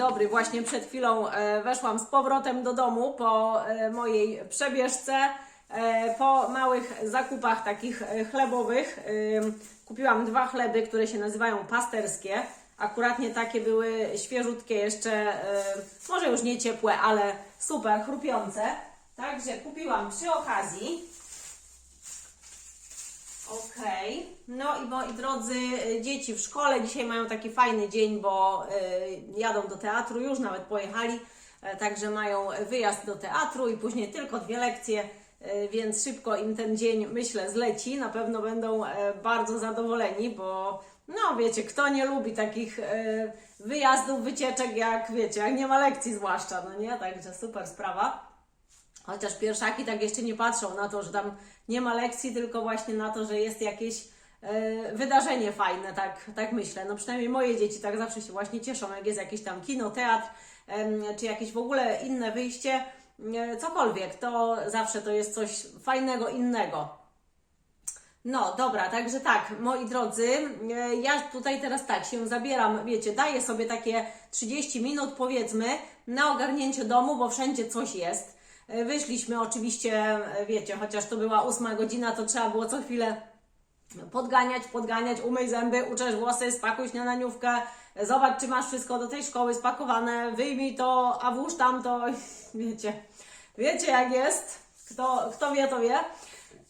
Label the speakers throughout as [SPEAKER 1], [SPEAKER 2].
[SPEAKER 1] Dobry, właśnie przed chwilą e, weszłam z powrotem do domu po e, mojej przebieżce, e, po małych zakupach takich chlebowych. Kupiłam dwa chleby, które się nazywają pasterskie. Akuratnie takie były świeżutkie, jeszcze może już nie ciepłe, ale super, chrupiące. Także kupiłam przy okazji. Okej. No i moi drodzy, y, dzieci w szkole dzisiaj mają taki fajny dzień, bo y, jadą do teatru, już nawet pojechali, e, także mają wyjazd do teatru i później tylko dwie lekcje, y, więc szybko im ten dzień, myślę, zleci. Na pewno będą e, bardzo zadowoleni, bo no wiecie, kto nie lubi takich e, wyjazdów, wycieczek, jak wiecie, jak nie ma lekcji zwłaszcza, no nie? Także super sprawa. Chociaż pierwszaki tak jeszcze nie patrzą na to, że tam nie ma lekcji, tylko właśnie na to, że jest jakieś e, wydarzenie fajne, tak, tak myślę. No przynajmniej moje dzieci tak zawsze się właśnie cieszą, jak jest jakieś tam kino, teatr, czy jakieś w ogóle inne wyjście, e, cokolwiek, to zawsze to jest coś fajnego, innego. No dobra, także tak, moi drodzy, e, ja tutaj teraz tak się zabieram, wiecie, daję sobie takie 30 minut powiedzmy na ogarnięcie domu, bo wszędzie coś jest. E, Wyszliśmy oczywiście, e, wiecie, chociaż to była ósma godzina, to trzeba było co chwilę podganiać, podganiać, umyj zęby, uczesz włosy, spakuj śniadaniówkę, e, zobacz, czy masz wszystko do tej szkoły spakowane, wyjmij to, a włóż tamto, wiecie, wiecie jak jest, kto, kto wie, to wie.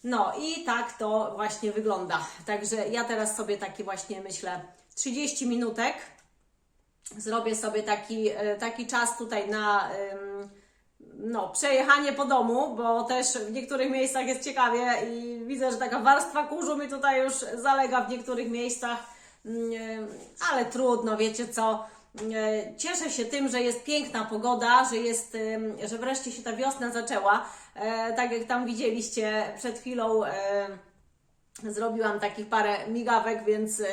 [SPEAKER 1] No i tak to właśnie wygląda. Także ja teraz sobie taki właśnie myślę 30 minutek. Zrobię sobie taki, taki czas tutaj na no, przejechanie po domu, bo też w niektórych miejscach jest ciekawie i widzę, że taka warstwa kurzu mi tutaj już zalega w niektórych miejscach, Ym, ale trudno, wiecie co. Yy, Cieszę się tym, że jest piękna pogoda, że, jest, że wreszcie się ta wiosna zaczęła. E, Tak jak tam widzieliście przed chwilą. E, Zrobiłam takich parę migawek, więc e,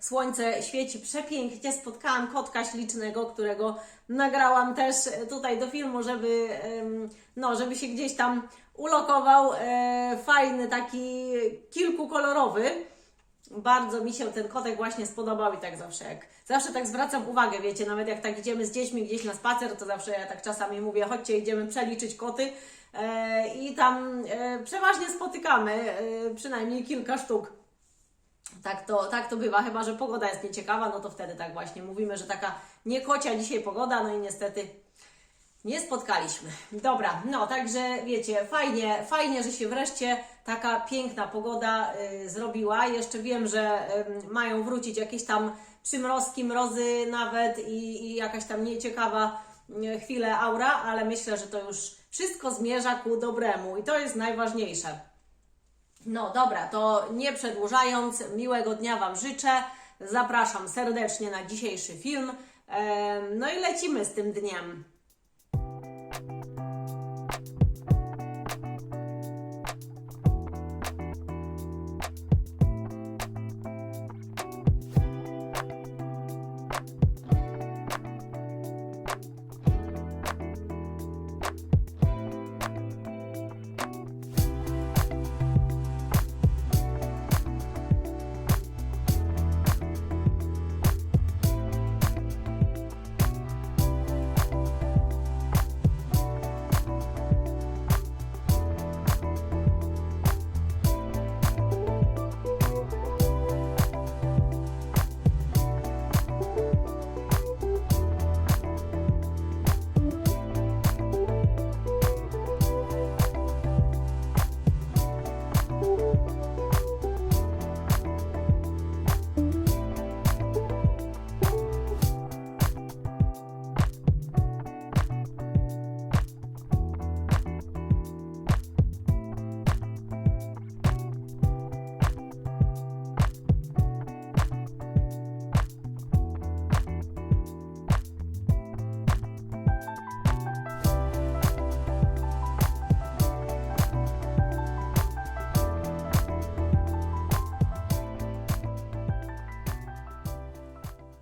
[SPEAKER 1] słońce świeci przepięknie. Spotkałam kotka ślicznego, którego nagrałam też tutaj do filmu, żeby, no, żeby się gdzieś tam ulokował. E, fajny, taki kilkukolorowy. Bardzo mi się ten kotek właśnie spodobał i tak zawsze jak, zawsze tak zwracam uwagę, wiecie, nawet jak tak idziemy z dziećmi gdzieś na spacer, to zawsze ja tak czasami mówię, chodźcie, idziemy przeliczyć koty e, i tam e, przeważnie spotykamy e, przynajmniej kilka sztuk. Tak to, tak to bywa, chyba że pogoda jest nieciekawa, no to wtedy tak właśnie mówimy, że taka nie kocia dzisiaj pogoda, no i niestety nie spotkaliśmy. Dobra, no także wiecie, fajnie, fajnie, że się wreszcie taka piękna pogoda y, zrobiła. Jeszcze wiem, że ym, mają wrócić jakieś tam przymrozki, mrozy nawet i, i jakaś tam nieciekawa y, chwilę aura, ale myślę, że to już wszystko zmierza ku dobremu i to jest najważniejsze. No dobra, to nie przedłużając, miłego dnia Wam życzę. Zapraszam serdecznie na dzisiejszy film. No i lecimy z tym dniem.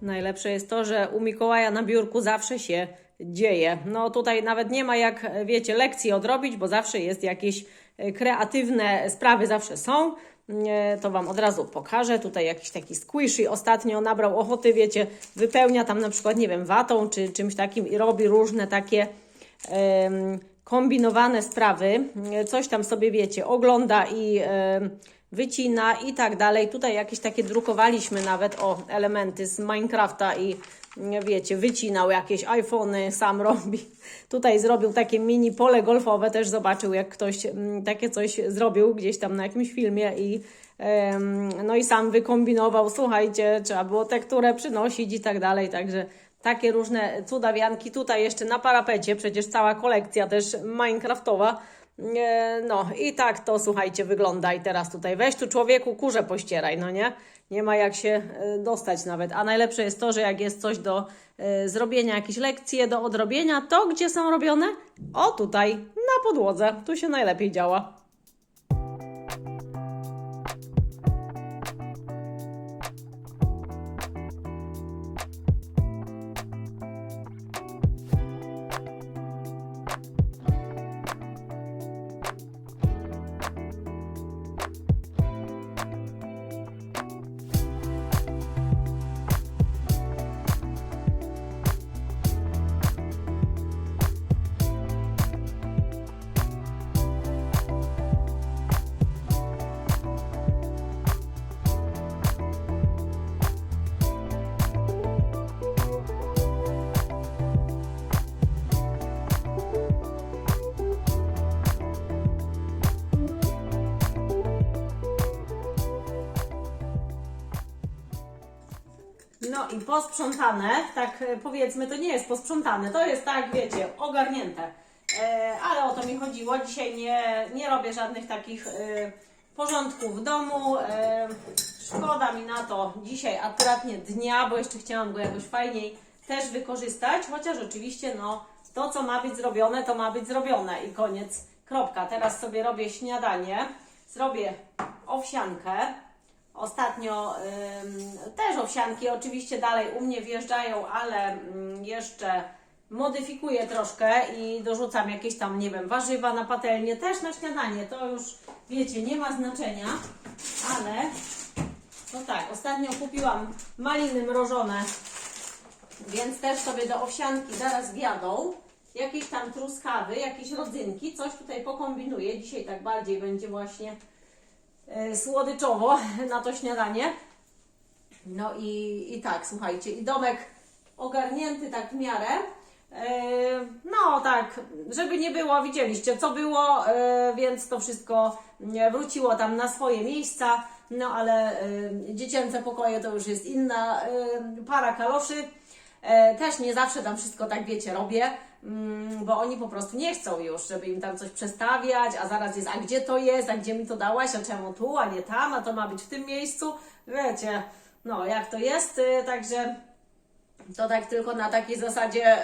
[SPEAKER 1] Najlepsze jest to, że u Mikołaja na biurku zawsze się dzieje. No tutaj nawet nie ma jak, wiecie, lekcji odrobić, bo zawsze jest jakieś e, kreatywne sprawy, zawsze są. e, to Wam od razu pokażę. Tutaj jakiś taki squishy ostatnio nabrał ochoty, wiecie, wypełnia tam na przykład, nie wiem, watą czy czymś takim i robi różne takie kombinowane sprawy. E, Coś tam sobie, wiecie, ogląda i em, wycina i tak dalej. Tutaj jakieś takie drukowaliśmy nawet o elementy z Minecrafta i wiecie, wycinał jakieś iPhony, sam robi. Tutaj zrobił takie mini pole golfowe, też zobaczył jak ktoś mm, takie coś zrobił gdzieś tam na jakimś filmie i no i sam wykombinował, słuchajcie, trzeba było tekturę przynosić i tak dalej, także takie różne cudawianki. Tutaj jeszcze na parapecie, przecież cała kolekcja też Minecraftowa. E, No i tak to słuchajcie wygląda i teraz tutaj weź tu człowieku kurze pościeraj, no nie? Nie ma jak się e, dostać nawet. A najlepsze jest to, że jak jest coś do e, zrobienia, jakieś lekcje do odrobienia, to gdzie są robione? O tutaj, na podłodze. Tu się najlepiej działa. No i posprzątane, tak e, powiedzmy, to nie jest posprzątane, to jest tak, wiecie, ogarnięte. E, ale o to mi chodziło. Dzisiaj nie, nie robię żadnych takich e, porządków w domu. Szkoda mi na to dzisiaj akuratnie dnia, bo jeszcze chciałam go jakoś fajniej też wykorzystać, chociaż oczywiście, no, to co ma być zrobione, to ma być zrobione i koniec, kropka. Teraz sobie robię śniadanie, zrobię owsiankę. Ostatnio też owsianki oczywiście dalej u mnie wjeżdżają, ale jeszcze modyfikuję troszkę i dorzucam jakieś tam, nie wiem, warzywa na patelnię, też na śniadanie. To już, wiecie, nie ma znaczenia, ale no tak, ostatnio kupiłam maliny mrożone, więc też sobie do owsianki zaraz wjadą. Jakieś tam truskawy, jakieś rodzynki, coś tutaj pokombinuję. Dzisiaj tak bardziej będzie właśnie słodyczowo na to śniadanie. No i, i tak, słuchajcie, i domek ogarnięty tak w miarę. E, No tak, żeby nie było, widzieliście co było, e, więc to wszystko e, wróciło tam na swoje miejsca. No ale e, dziecięce pokoje to już jest inna e, para kaloszy. E, Też nie zawsze tam wszystko tak wiecie robię, bo oni po prostu nie chcą już, żeby im tam coś przestawiać, a zaraz jest, a gdzie to jest, a gdzie mi to dałaś, a czemu tu, a nie tam, a to ma być w tym miejscu. Wiecie, no jak to jest, y, także to tak tylko na takiej zasadzie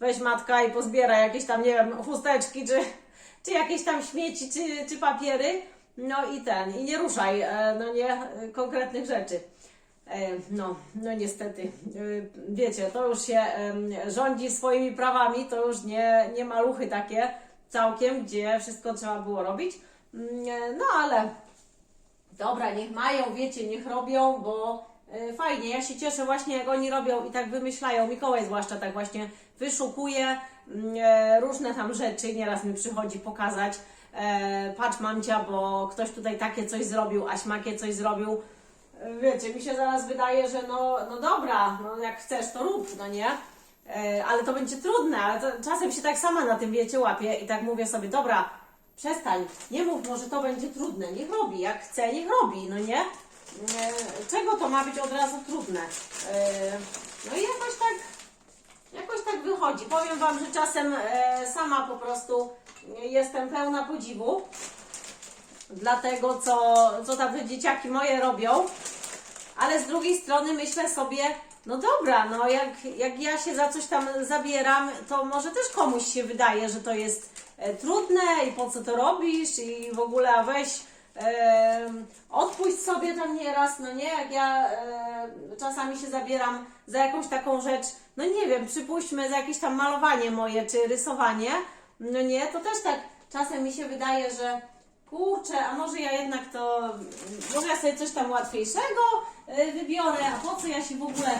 [SPEAKER 1] weź matka i pozbiera jakieś tam, nie wiem, chusteczki, czy, czy jakieś tam śmieci, czy, czy papiery, no i ten, i nie ruszaj, e, no nie, e, konkretnych rzeczy. E, No, no niestety, e, wiecie, to już się rządzi swoimi prawami, to już nie, nie maluchy takie całkiem, gdzie wszystko trzeba było robić. Mm, e, No ale dobra, niech mają, wiecie, niech robią, bo fajnie, ja się cieszę właśnie jak oni robią i tak wymyślają, Mikołaj zwłaszcza tak właśnie wyszukuje mm, różne tam rzeczy, nieraz mi przychodzi pokazać, patrz mamcia, bo ktoś tutaj takie coś zrobił, a śmakie coś zrobił, Wiecie, mi się zaraz wydaje, że no, no dobra, no jak chcesz, to rób, no nie? E, ale to będzie trudne, ale to, czasem się tak sama na tym, wiecie, łapię i tak mówię sobie, dobra, przestań, nie mów, może to będzie trudne, niech robi, jak chce, niech robi, no nie? E, czego to ma być od razu trudne? E, no i jakoś tak, jakoś tak wychodzi. Powiem Wam, że czasem sama po prostu jestem pełna podziwu dla tego, co, co tam dzieciaki moje robią, ale z drugiej strony myślę sobie, no dobra, no jak, jak ja się za coś tam zabieram, to może też komuś się wydaje, że to jest e, trudne i po co to robisz i w ogóle weź e, odpuść sobie tam nieraz, no nie, jak ja e, czasami się zabieram za jakąś taką rzecz, no nie wiem, przypuśćmy za jakieś tam malowanie moje czy rysowanie, no nie, to też tak czasem mi się wydaje, że kurczę, a może ja jednak to, może ja sobie coś tam łatwiejszego wybiorę, a po co ja się w ogóle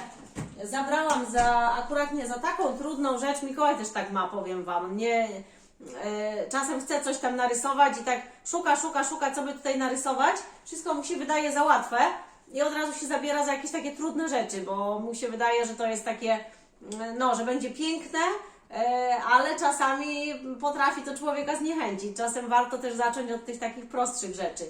[SPEAKER 1] zabrałam za, akurat nie za taką trudną rzecz, Mikołaj też tak ma, powiem Wam, nie, y, czasem chce coś tam narysować i tak szuka, szuka, szuka, co by tutaj narysować, wszystko mu się wydaje za łatwe i od razu się zabiera za jakieś takie trudne rzeczy, bo mu się wydaje, że to jest takie, y, no, że będzie piękne, E, ale czasami potrafi to człowieka zniechęcić. Czasem warto też zacząć od tych takich prostszych rzeczy.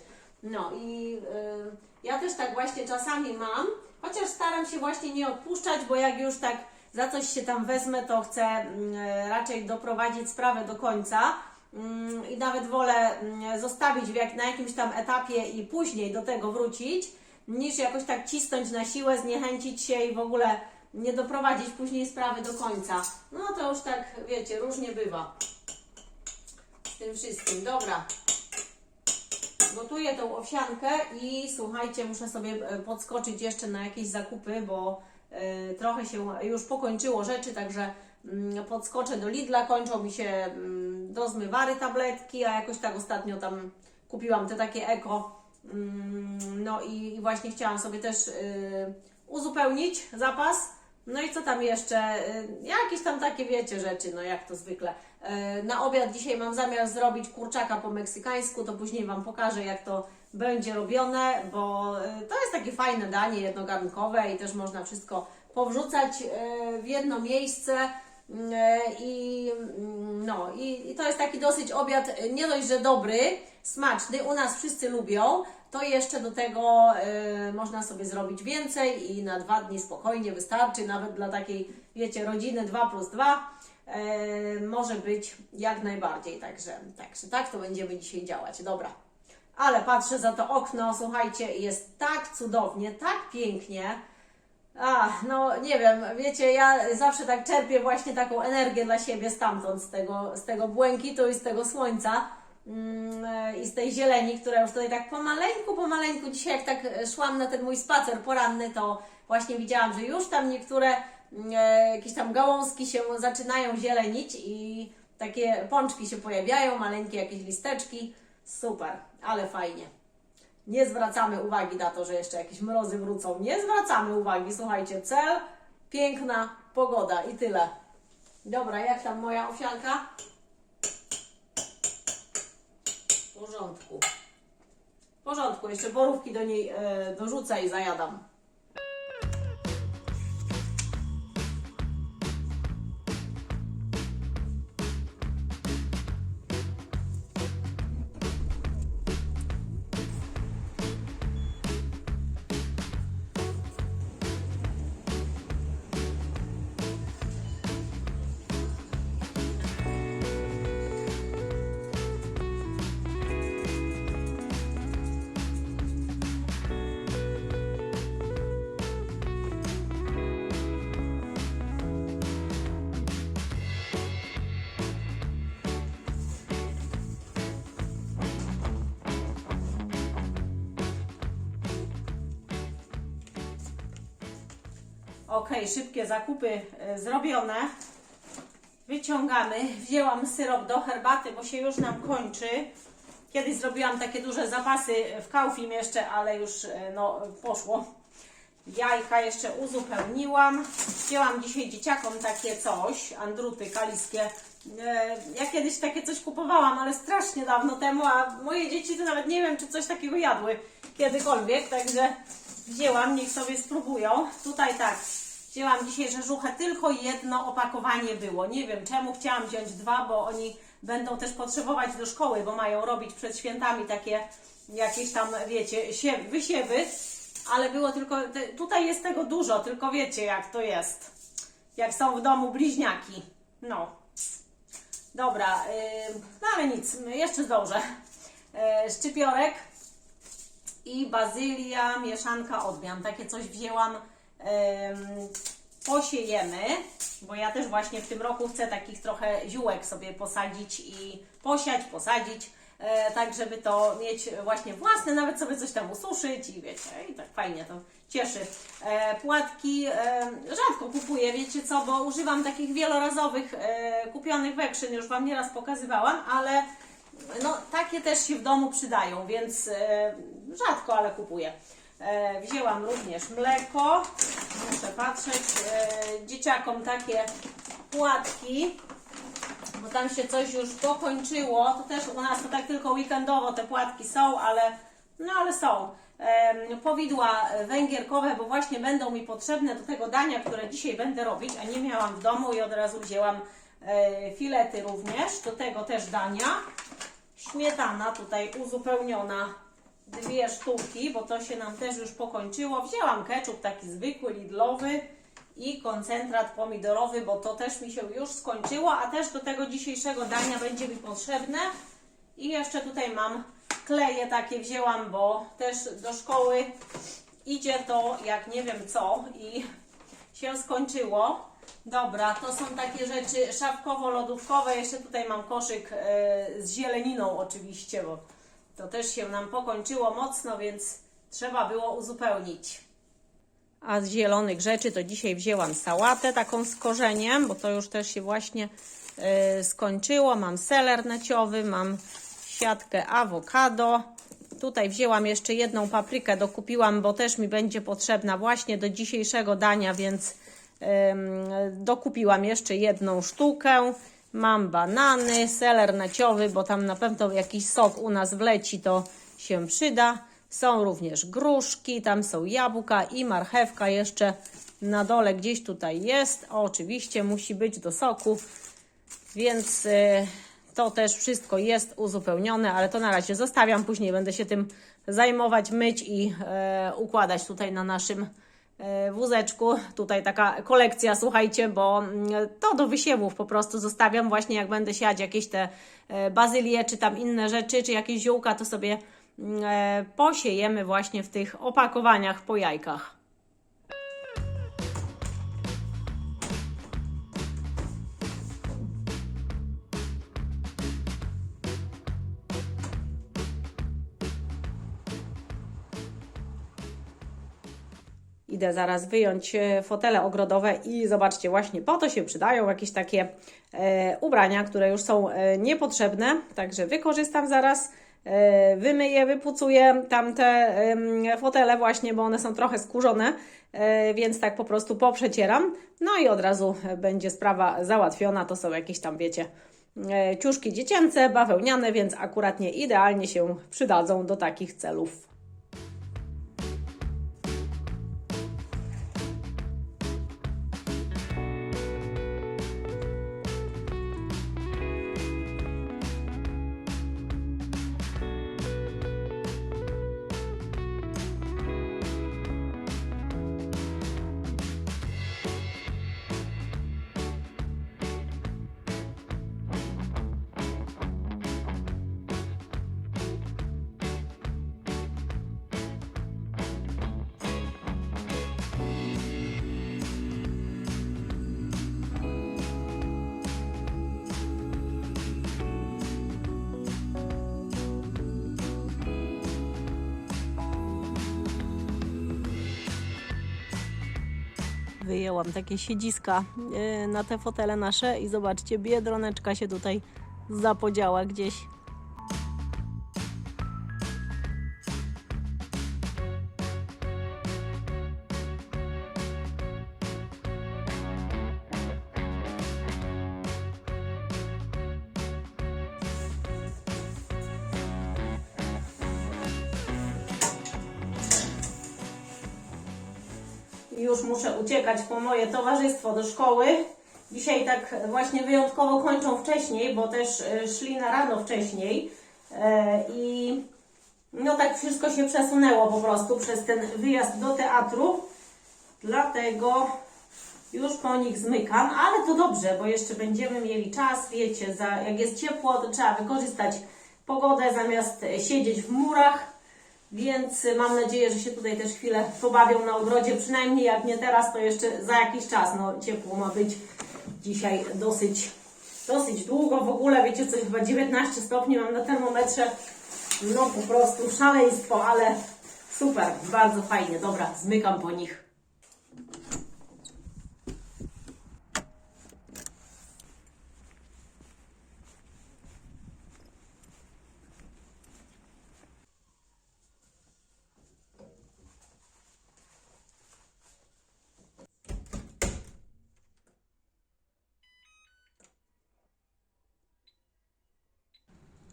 [SPEAKER 1] No i e, ja też tak właśnie czasami mam, chociaż staram się właśnie nie odpuszczać, bo jak już tak za coś się tam wezmę, to chcę e, raczej doprowadzić sprawę do końca. Mm, I nawet wolę mm, zostawić jak, na jakimś tam etapie i później do tego wrócić, niż jakoś tak cisnąć na siłę, zniechęcić się i w ogóle nie doprowadzić później sprawy do końca. No to już tak, wiecie, różnie bywa z tym wszystkim. Dobra. Gotuję tą owsiankę i słuchajcie, muszę sobie e, podskoczyć jeszcze na jakieś zakupy, bo e, trochę się już pokończyło rzeczy, także mm, podskoczę do Lidla, kończą mi się mm, do zmywary tabletki, a jakoś tak ostatnio tam kupiłam te takie eko. Mm, No i, właśnie chciałam sobie też y, uzupełnić zapas. No i co tam jeszcze? Y, Jakieś tam takie, wiecie, rzeczy, no jak to zwykle. Y, Na obiad dzisiaj mam zamiar zrobić kurczaka po meksykańsku, to później Wam pokażę, jak to będzie robione, bo y, to jest takie fajne danie jednogarnkowe i też można wszystko powrzucać w jedno miejsce. I, mm, no, i, I to jest taki dosyć obiad, nie dość, że dobry, smaczny, u nas wszyscy lubią, to jeszcze do tego y, można sobie zrobić więcej i na dwa dni spokojnie wystarczy, nawet dla takiej, wiecie, rodziny 2 plus 2 y, może być jak najbardziej, także, także tak to będziemy dzisiaj działać. Dobra, ale patrzę za to okno, słuchajcie, jest tak cudownie, tak pięknie. A, no nie wiem, wiecie, ja zawsze tak czerpię właśnie taką energię dla siebie stamtąd, z tego, z tego błękitu i z tego słońca i z tej zieleni, która już tutaj tak pomaleńku, pomaleńku, dzisiaj jak tak e, szłam na ten mój spacer poranny, to właśnie widziałam, że już tam niektóre mm, e, jakieś tam gałązki się zaczynają zielenić i takie pączki się pojawiają, maleńkie jakieś listeczki, super, ale fajnie. Nie zwracamy uwagi na to, że jeszcze jakieś mrozy wrócą. Nie zwracamy uwagi. Słuchajcie, cel, piękna pogoda i tyle. Dobra, jak tam moja owsianka? W porządku. W porządku, jeszcze borówki do niej e, dorzucę i zajadam. Ok, szybkie zakupy e, zrobione. Wyciągamy. Wzięłam syrop do herbaty, bo się już nam kończy. Kiedyś zrobiłam takie duże zapasy w Kaufim jeszcze, ale już e, no, poszło. Jajka jeszcze uzupełniłam. Wzięłam dzisiaj dzieciakom takie coś, andruty kaliskie. E, Ja kiedyś takie coś kupowałam, ale strasznie dawno temu, a moje dzieci to nawet nie wiem, czy coś takiego jadły kiedykolwiek, także wzięłam, niech sobie spróbują. Tutaj tak, wzięłam dzisiaj rzeżuchę, tylko jedno opakowanie było. Nie wiem czemu, chciałam wziąć dwa, bo oni będą też potrzebować do szkoły, bo mają robić przed świętami takie jakieś tam, wiecie, sie- wysiewy, ale było tylko, tutaj jest tego dużo, tylko wiecie jak to jest, jak są w domu bliźniaki. No, dobra, yy, no ale nic, jeszcze zdążę. Yy, szczypiorek, i bazylia, mieszanka odmian. Takie coś wzięłam. em, posiejemy, bo ja też właśnie w tym roku chcę takich trochę ziółek sobie posadzić i posiać, posadzić, e, tak żeby to mieć właśnie własne, nawet sobie coś tam ususzyć i wiecie, i tak fajnie to cieszy. E, płatki rzadko kupuję, wiecie co, bo używam takich wielorazowych e, kupionych wekrzyn, już Wam nieraz pokazywałam, ale no takie też się w domu przydają, więc e, rzadko, ale kupuję. E, wzięłam również mleko, muszę patrzeć, e, dzieciakom takie płatki, bo tam się coś już pokończyło, to też u nas to tak tylko weekendowo te płatki są, ale no ale są. Powidła węgierkowe, bo właśnie będą mi potrzebne do tego dania, które dzisiaj będę robić, a nie miałam w domu i od razu wzięłam filety również do tego też dania. Śmietana tutaj uzupełniona dwie sztuki, bo to się nam też już pokończyło. Wzięłam ketchup taki zwykły, lidlowy i koncentrat pomidorowy, bo to też mi się już skończyło, a też do tego dzisiejszego dania będzie mi potrzebne. I jeszcze tutaj mam kleje takie wzięłam, bo też do szkoły idzie to jak nie wiem co i się skończyło. Dobra, to są takie rzeczy szafkowo-lodówkowe. Jeszcze tutaj mam koszyk e, z zieleniną oczywiście, bo to też się nam pokończyło mocno, więc trzeba było uzupełnić. A z zielonych rzeczy to dzisiaj wzięłam sałatę taką z korzeniem, bo to już też się właśnie e, skończyło. Mam seler naciowy, mam siatkę awokado. Tutaj wzięłam jeszcze jedną paprykę, dokupiłam, bo też mi będzie potrzebna właśnie do dzisiejszego dania, więc dokupiłam jeszcze jedną sztukę. Mam banany, seler naciowy, bo tam na pewno jakiś sok u nas wleci, to się przyda. Są również gruszki, tam są jabłka i marchewka jeszcze na dole gdzieś tutaj jest. Oczywiście musi być do soku, więc y, to też wszystko jest uzupełnione, ale to na razie zostawiam. Później będę się tym zajmować, myć i e, układać tutaj na naszym e, wózeczku. Tutaj taka kolekcja, słuchajcie, bo mm, to do wysiewów po prostu zostawiam. Właśnie jak będę siać jakieś te e, bazylie, czy tam inne rzeczy, czy jakieś ziółka, to sobie mm, e, posiejemy właśnie w tych opakowaniach po jajkach. Idę zaraz wyjąć e, fotele ogrodowe i zobaczcie, właśnie po to się przydają jakieś takie e, ubrania, które już są e, niepotrzebne. Także wykorzystam zaraz, wymyję, wypucuję tamte fotele właśnie, bo one są trochę skórzone, więc tak po prostu poprzecieram. No i od razu będzie sprawa załatwiona. To są jakieś tam, wiecie, ciuszki dziecięce, bawełniane, więc akuratnie idealnie się przydadzą do takich celów. Wyjęłam takie siedziska yy, na te fotele nasze i zobaczcie, biedroneczka się tutaj zapodziała gdzieś. Moje towarzystwo do szkoły. Dzisiaj tak właśnie wyjątkowo kończą wcześniej, bo też e, szli na rano wcześniej E, i no tak wszystko się przesunęło po prostu przez ten wyjazd do teatru. Dlatego już po nich zmykam, ale to dobrze, bo jeszcze będziemy mieli czas, wiecie, za, jak jest ciepło, to trzeba wykorzystać pogodę zamiast siedzieć w murach. Więc mam nadzieję, że się tutaj też chwilę pobawią na ogrodzie. Przynajmniej jak nie teraz, to jeszcze za jakiś czas. No ciepło ma być dzisiaj dosyć, dosyć długo. W ogóle wiecie co, chyba 19 stopni mam na termometrze. No po prostu szaleństwo, ale super, bardzo fajnie. Dobra, zmykam po nich.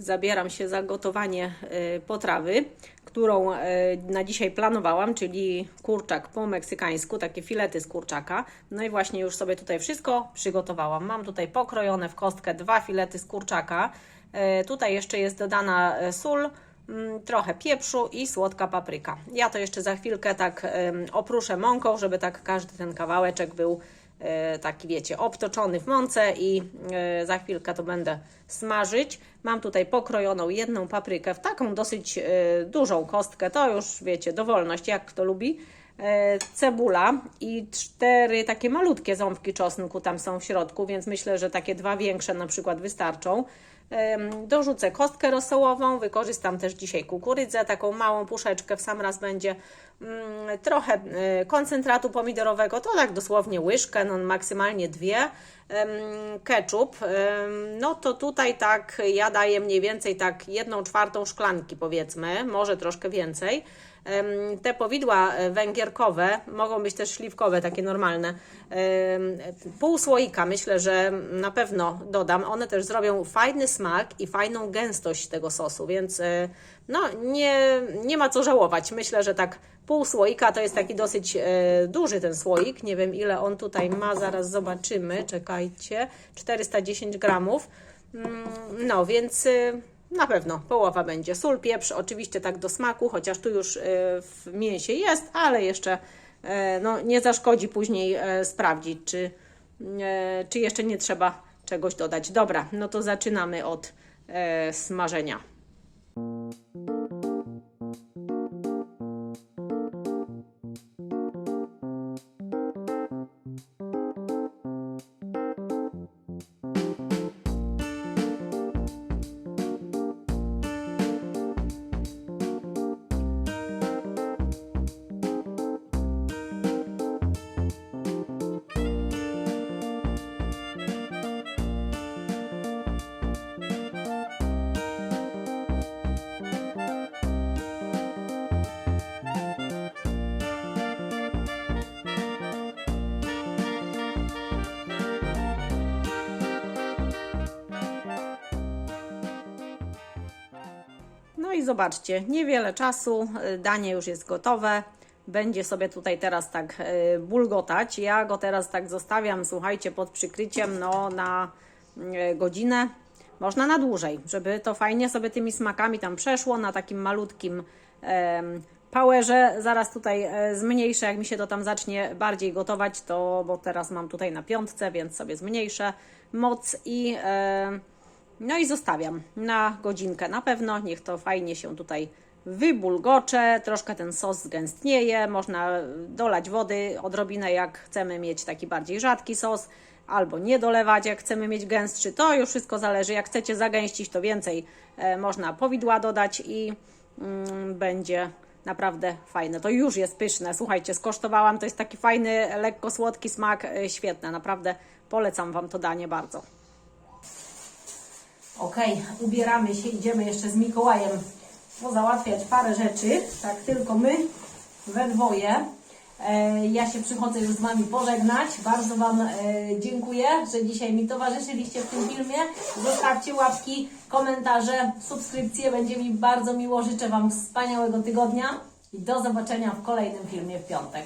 [SPEAKER 1] Zabieram się za gotowanie e, potrawy, którą e, na dzisiaj planowałam, czyli kurczak po meksykańsku, takie filety z kurczaka. No i właśnie już sobie tutaj wszystko przygotowałam. Mam tutaj pokrojone w kostkę dwa filety z kurczaka. E, Tutaj jeszcze jest dodana sól, mm, trochę pieprzu i słodka papryka. Ja to jeszcze za chwilkę tak opruszę mąką, żeby tak każdy ten kawałeczek był taki, wiecie, obtoczony w mące i e, za chwilkę to będę smażyć. Mam tutaj pokrojoną jedną paprykę w taką dosyć e, dużą kostkę, to już wiecie, dowolność, jak kto lubi. E, Cebula i cztery takie malutkie ząbki czosnku tam są w środku, więc myślę, że takie dwa większe na przykład wystarczą. Dorzucę kostkę rosołową, wykorzystam też dzisiaj kukurydzę, taką małą puszeczkę w sam raz będzie. Mm, Trochę e, koncentratu pomidorowego, to tak dosłownie łyżkę, no maksymalnie dwie. Ketchup, no to tutaj tak ja daję mniej więcej tak jedną czwartą szklanki powiedzmy, może troszkę więcej. Te powidła e, węgierkowe, mogą być też śliwkowe, takie normalne. Pół słoika myślę, że na pewno dodam. One też zrobią fajny smak i fajną gęstość tego sosu, więc e, no nie, nie ma co żałować. Myślę, że tak pół słoika to jest taki dosyć e, duży ten słoik. Nie wiem ile on tutaj ma, zaraz zobaczymy. Czekajcie, 410 gramów. Mm, No więc. Na pewno połowa będzie sól, pieprz, oczywiście tak do smaku, chociaż tu już e, w mięsie jest, ale jeszcze e, no, nie zaszkodzi później e, sprawdzić, czy, czy jeszcze nie trzeba czegoś dodać. Dobra, no to zaczynamy od smażenia. No i zobaczcie, niewiele czasu, y, danie już jest gotowe. Będzie sobie tutaj teraz tak y, bulgotać. Ja go teraz tak zostawiam, słuchajcie, pod przykryciem no, na y, godzinę. Można na dłużej, żeby to fajnie sobie tymi smakami tam przeszło na takim malutkim powerze. Zaraz tutaj e, zmniejszę, jak mi się to tam zacznie bardziej gotować, to bo teraz mam tutaj na piątce, więc sobie zmniejszę moc i no i zostawiam na godzinkę na pewno. Niech to fajnie się tutaj wybulgocze, troszkę ten sos zgęstnieje. Można dolać wody odrobinę, jak chcemy mieć taki bardziej rzadki sos, albo nie dolewać, jak chcemy mieć gęstszy. To już wszystko zależy. Jak chcecie zagęścić, to więcej e, można powidła dodać i mm, będzie naprawdę fajne. To już jest pyszne. Słuchajcie, skosztowałam. To jest taki fajny, lekko słodki smak. e, Świetne, naprawdę polecam Wam to danie bardzo. Okej, ubieramy się, idziemy jeszcze z Mikołajem pozałatwiać parę rzeczy, tak tylko my we dwoje. E, Ja się przychodzę już z Wami pożegnać. Bardzo Wam e, dziękuję, że dzisiaj mi towarzyszyliście w tym filmie. Zostawcie łapki, komentarze, subskrypcje. Będzie mi bardzo miło. Życzę Wam wspaniałego tygodnia i do zobaczenia w kolejnym filmie w piątek.